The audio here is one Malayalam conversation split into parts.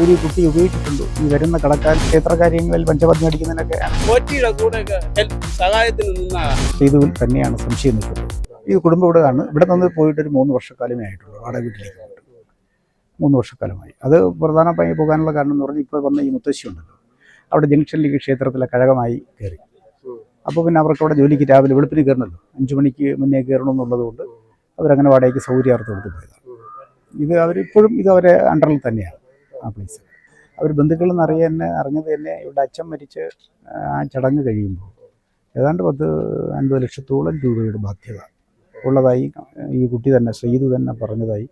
ഈ കുട്ടി ഉപയോഗിച്ചിട്ടുണ്ട്. ഈ വരുന്ന കടക്കാർ ക്ഷേത്രകാര്യങ്ങളിൽ പഞ്ചപദ്യം അടിക്കുന്നതിനൊക്കെ സഹായത്തിന് തന്നെയാണ് സംശയം നിൽക്കുന്നത്. ഈ കുടുംബം ഇവിടെ ആണ് ഇവിടെ നിന്ന് പോയിട്ട് ഒരു മൂന്ന് വർഷക്കാലമേ ആയിട്ടുള്ളൂ. വാടക വീട്ടിലേക്ക് പോയിട്ട്. മൂന്ന് വർഷക്കാലമായി. അത് പ്രധാനമായി പോകാനുള്ള കാരണം എന്ന് പറഞ്ഞാൽ ഇപ്പോൾ വന്ന ഈ മുത്തശ്ശി ഉണ്ടല്ലോ. അവിടെ ജംഗ്ഷനിലേക്ക് ക്ഷേത്രത്തിലെ കഴകമായി കയറി. അപ്പോൾ പിന്നെ അവർക്ക് അവിടെ ജോലിക്ക് രാവിലെ വെളുപ്പിന് കയറണമല്ലോ. അഞ്ച് മണിക്ക് മുന്നേ കയറണമെന്നുള്ളത് കൊണ്ട് അവരങ്ങനെ വാടകയ്ക്ക് സൗകര്യാർത്ഥം എടുത്ത് പോയതാണ്. ഇത് അവരിപ്പോഴും ഇത് അവരെ അണ്ടറിൽ തന്നെയാണ്. ആ പ്ലേസ് അവർ ബന്ധുക്കൾ നിന്ന് തന്നെ അറിഞ്ഞത് തന്നെ ഇവിടെ അച്ഛൻ മരിച്ച് ആ ചടങ്ങ് കഴിയുമ്പോൾ ഏതാണ്ട് പത്ത് അൻപത് ലക്ഷത്തോളം രൂപയുടെ ബാധ്യത ഉള്ളതായി ഈ കുട്ടി തന്നെ ശ്രീതു തന്നെ പറഞ്ഞതായി.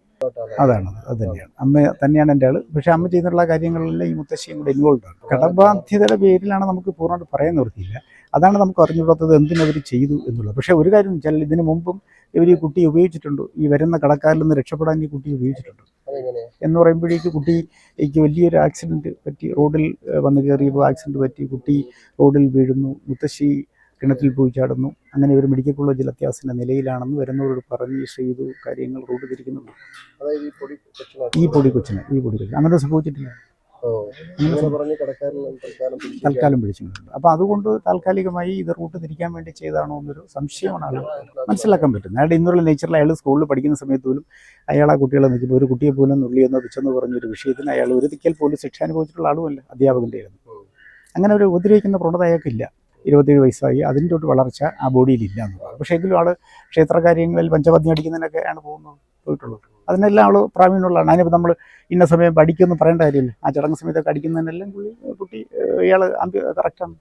അതാണ് അത് തന്നെയാണ്. അമ്മ തന്നെയാണ് എന്റെ ആൾ. പക്ഷെ അമ്മ ചെയ്തിട്ടുള്ള കാര്യങ്ങളിലെല്ലാം ഈ മുത്തശ്ശിയും കൂടെ ഇൻവോൾവ് ആണ്. കടബാധ്യതയുടെ പേരിലാണ് നമുക്ക് പൂർണമായിട്ട് പറയാൻ നിർത്തിയില്ല. അതാണ് നമുക്ക് അറിഞ്ഞുകൂടാത്തത് എന്തിനവർ ചെയ്തു എന്നുള്ളത്. പക്ഷേ ഒരു കാര്യം വെച്ചാൽ ഇതിനു മുമ്പും ഇവർ ഈ കുട്ടി ഉപയോഗിച്ചിട്ടുണ്ട്. ഈ വരുന്ന കടക്കാരിൽ നിന്ന് രക്ഷപ്പെടാൻ ഈ കുട്ടി ഉപയോഗിച്ചിട്ടുണ്ട്. എന്ന് പറയുമ്പോഴേക്ക് കുട്ടിക്ക് വലിയൊരു ആക്സിഡന്റ് പറ്റി. റോഡിൽ വന്ന് കയറിയപ്പോൾ ആക്സിഡന്റ് പറ്റി. കുട്ടി റോഡിൽ വീഴുന്നു. മുത്തശ്ശി കിണറ്റിൽ പോയി ചാടുന്നു. അങ്ങനെ ഒരു മെഡിക്കൽ കോളേജിൽ അത്യാവശ്യത്തിന്റെ നിലയിലാണെന്ന് വരുന്നവരോട് പറഞ്ഞ് ചെയ്തു കാര്യങ്ങൾ റോഡ് തിരിക്കുന്നുണ്ട്. ഈ പൊടി കൊച്ചിന് ഈ പൊടി കൊച്ചിന്. അങ്ങനെ സംഭവിച്ചിട്ടില്ല. തൽക്കാലം പിടിച്ചിട്ടുണ്ട് അപ്പോൾ അതുകൊണ്ട് താൽക്കാലികമായി ഇത് റൂട്ട് തിരിക്കാൻ വേണ്ടി ചെയ്താണോ എന്നൊരു സംശയമാണ്. മനസ്സിലാക്കാൻ പറ്റുന്നത് അയാളുടെ ഇന്നുള്ള നേച്ചറിൽ അയാൾ സ്കൂളിൽ പഠിക്കുന്ന സമയത്ത് പോലും അയാൾ ആ കുട്ടികളെ നിൽക്കുമ്പോൾ ഒരു കുട്ടിയെ പോലും നുള്ളിയെന്നോ പിച്ചെന്നോ പറഞ്ഞൊരു വിഷയത്തിന് അയാൾ ഒരു ദിക്കൽ പോലും ശിക്ഷ അനുഭവിച്ചിട്ടുള്ള ആളുമല്ല അധ്യാപകന്റെ ആയിരുന്നു അങ്ങനെ ഒരു ഉപദ്രവിക്കുന്ന പ്രവണത അയാൾക്കില്ല ഇരുപത്തേഴ് വയസ്സായി. അതിന്റെ ഒരു വളർച്ച ആ ബോഡിയിൽ ഇല്ല എന്നുള്ളത് പക്ഷേ എങ്കിലും ആൾ ക്ഷേത്രകാര്യങ്ങളിൽ കാര്യങ്ങളിൽ പഞ്ചപത്നി അടിക്കുന്നതിനൊക്കെയാണ് പോകുന്നത്. പോയിട്ടുള്ളത് അതിനെല്ലാം ആൾ പ്രാവീണ്യമുള്ളതാണ്. അതിനിപ്പോൾ നമ്മൾ ഇന്ന സമയം പഠിക്കുമെന്ന് പറയേണ്ട കാര്യമില്ല. ആ ചടങ്ങ് സമയത്തൊക്കെ അടിക്കുന്നതിനെല്ലാം പുള്ളി കുട്ടി ഇയാൾ കറക്റ്റാണ്.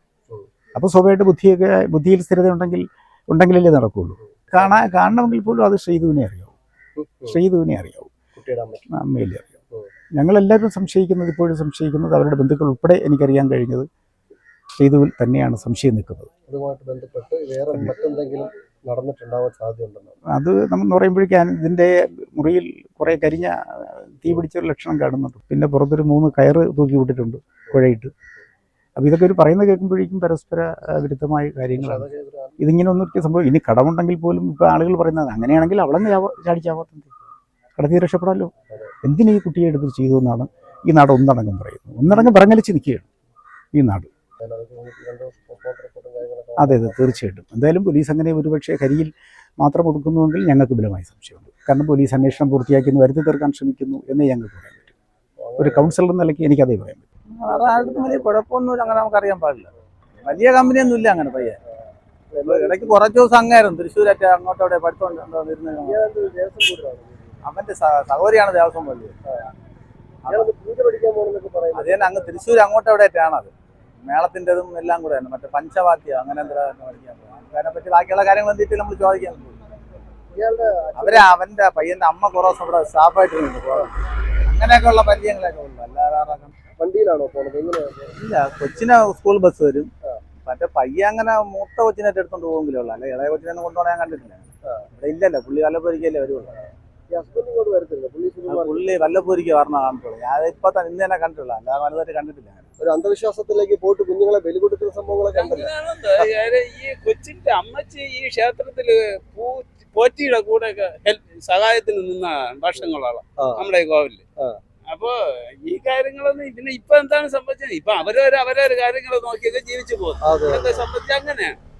അപ്പോൾ സ്വാഭാവികമായിട്ട് ബുദ്ധിയൊക്കെ ബുദ്ധിയിൽ സ്ഥിരത ഉണ്ടെങ്കിൽ ഉണ്ടെങ്കിലല്ലേ നടക്കുകയുള്ളൂ കാണാൻ കാണണമെങ്കിൽ പോലും അത് ശ്രീധുവിനെ അറിയാവും. ശ്രീതുവിനെ അറിയാവും. ശ്രീധുവിനെ അറിയാവൂ അമ്മയിലെ അറിയാം ഞങ്ങളെല്ലാവരും സംശയിക്കുന്നത് ഇപ്പോഴും സംശയിക്കുന്നത് അവരുടെ ബന്ധുക്കൾ ഉൾപ്പെടെ എനിക്കറിയാൻ കഴിഞ്ഞത് ശ്രീധുവിൽ തന്നെയാണ് സംശയം നിൽക്കുന്നത്. അതുമായിട്ട് ബന്ധപ്പെട്ട് വേറെ മറ്റെന്തെങ്കിലും നടന്നിട്ടുണ്ടാവാൻ സാധ്യതയുണ്ടെന്നാണ്. അത് നമ്മൾ പറയുമ്പോഴേക്കും ഇതിന്റെ മുറിയിൽ കുറേ കരിഞ്ഞ തീ പിടിച്ച ഒരു ലക്ഷണം കാണുന്നുണ്ട്. പിന്നെ പുറത്തൊരു മൂന്ന് കയറ് തൂക്കി വിട്ടിട്ടുണ്ട് കുഴയിട്ട് അപ്പോൾ ഇതൊക്കെ ഒരു പറയുന്നത് കേൾക്കുമ്പോഴേക്കും പരസ്പര വിരുദ്ധമായ കാര്യങ്ങളാണ്. ഇതിങ്ങനെ ഒന്നും സംഭവം ഇനി കടമുണ്ടെങ്കിൽ പോലും ഇപ്പോൾ ആളുകൾ പറയുന്നത് അങ്ങനെയാണെങ്കിൽ ചാവ- ചാടിച്ചാവാത്തത് കടത്തി രക്ഷപ്പെടാമല്ലോ എന്തിനാ ഈ കുട്ടിയെ എടുത്ത് ചെയ്തു എന്നാണ് ഈ നാട് ഒന്നടങ്കം പറയുന്നത്. ഒന്നടങ്കം പറഞ്ഞലിച്ച് നിൽക്കുകയാണ് ഈ നാട്. അതെ അതെ തീർച്ചയായിട്ടും. എന്തായാലും പോലീസ് അങ്ങനെ ഒരുപക്ഷെ കരിയിൽ മാത്രം ഒതുക്കുന്നുവെങ്കിൽ ഞങ്ങൾക്ക് ബലമായ സംശയമുണ്ട്. കാരണം പോലീസ് അന്വേഷണം പൂർത്തിയാക്കി വരുത്തി തീർക്കാൻ ശ്രമിക്കുന്നു എന്നേ ഞങ്ങൾക്ക് പറയാൻ പറ്റും. ഒരു കൗൺസിലർ എന്ന നിലയ്ക്ക് എനിക്കതേ പറയാൻ പറ്റും. വലിയ കുഴപ്പമൊന്നുമില്ല അങ്ങനെ അറിയാൻ പാടില്ല. വലിയ കമ്പനിയൊന്നും ഇല്ല അങ്ങനെ പയ്യെ. ഇടയ്ക്ക് കുറച്ച് ദിവസം അങ്ങായിരുന്നു. തൃശ്ശൂരറ്റ അങ്ങോട്ടവിടെ പഠിത്തം അവന്റെ സഹോദരിയാണ് ദേവസ്വം പള്ളി അതേ തന്നെ അങ്ങ് തൃശ്ശൂർ അങ്ങോട്ട് എവിടെയായിട്ടാണ് അത് മേളത്തിന്റെതും എല്ലാം കൂടെ ആയിരുന്നു. മറ്റേ പഞ്ചവാദ്യം അങ്ങനെ എന്താ പഠിക്കാൻ പോകും അതിനെപ്പറ്റി ബാക്കിയുള്ള കാര്യങ്ങൾ എന്തിട്ട് നമ്മൾ ചോദിക്കാൻ. അവരെ അവന്റെ പയ്യന്റെ അമ്മ കുറേ ദിവസം ഇവിടെ സ്റ്റാഫായിട്ട് അങ്ങനെയൊക്കെ ഉള്ള പരിചയങ്ങളൊക്കെ ഉള്ളു. അല്ലാതെ വണ്ടിയിലാണോ പോണത്? ഇല്ല കൊച്ചിനെ സ്കൂൾ ബസ് വരും. മറ്റേ പയ്യ അങ്ങനെ മൂത്ത കൊച്ചിനായിട്ട് എടുത്തോണ്ട് പോകുമെങ്കിലേ ഉള്ളൂ. അല്ലെ ഇളയ കൊച്ചിനെ കൊണ്ടുപോകാൻ ഞാൻ കണ്ടിട്ടില്ല. ഇവിടെ ഇല്ലല്ലോ പുള്ളി വല്ലപ്പോരിക്കല്ലേ വരുള്ളൂ. പുള്ളി വല്ലപ്പോരിക്ക് വരണ കാണത്തുള്ളൂ ഞാൻ ഇപ്പൊ തന്നെ ഇന്ന് തന്നെ കണ്ടിട്ടുള്ള അല്ലാതെ വലുതായിട്ട് കണ്ടിട്ടില്ല ഒരു അന്ധവിശ്വാസത്തിലേക്ക് പോയിട്ട് കുഞ്ഞുങ്ങളെ ബലികൊടുക്കുന്ന സംഭവങ്ങളൊക്കെ ഈ കൊച്ചിന്റെ അമ്മച്ചി ഈ ക്ഷേത്രത്തിൽ പോറ്റിയുടെ കൂടെ സഹായത്തിന് നിന്ന വർഷങ്ങളോളം ആ. നമ്മുടെ ഈ അപ്പോ ഈ കാര്യങ്ങളൊന്നും ഇതിന് ഇപ്പൊ എന്താണ് സംഭവിച്ചത്? ഇപ്പൊ അവരവര് അവരവര് കാര്യങ്ങൾ നോക്കിയൊക്കെ ജീവിച്ചു പോകും സംബന്ധിച്ച് അങ്ങനെയാണ്